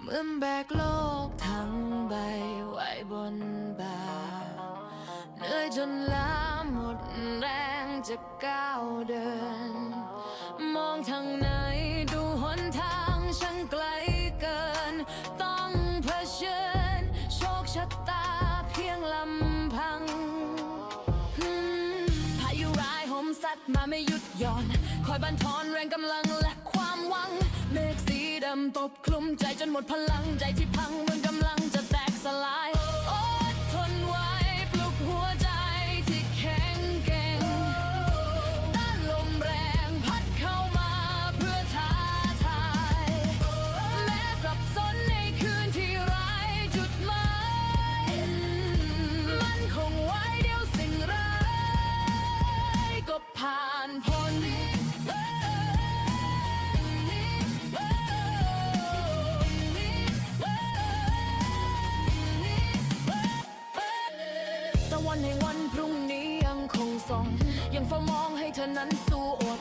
เหมือนแบกโลกทั้งใบไว้บนบ่าเหนื่อยจนล้าหมดแรงจะก้าวเดิน มองทางไหนดูหนทางช่างไกลเกิน ต้องเผชิญโชคชะตา ร้ายโหมสัดมาไม่หยุดหย่อน คอยบันทอนแรงกำลังและความหวัง เมฆสีดำตบคลุมใจจนหมดพลังใจที่พังเหมือนกำลังจะแตกสลาย ในแห่งวันพรุ่งนี้ยังคงส่องยังเฝ้ามองให้เธอนั้นสู้อด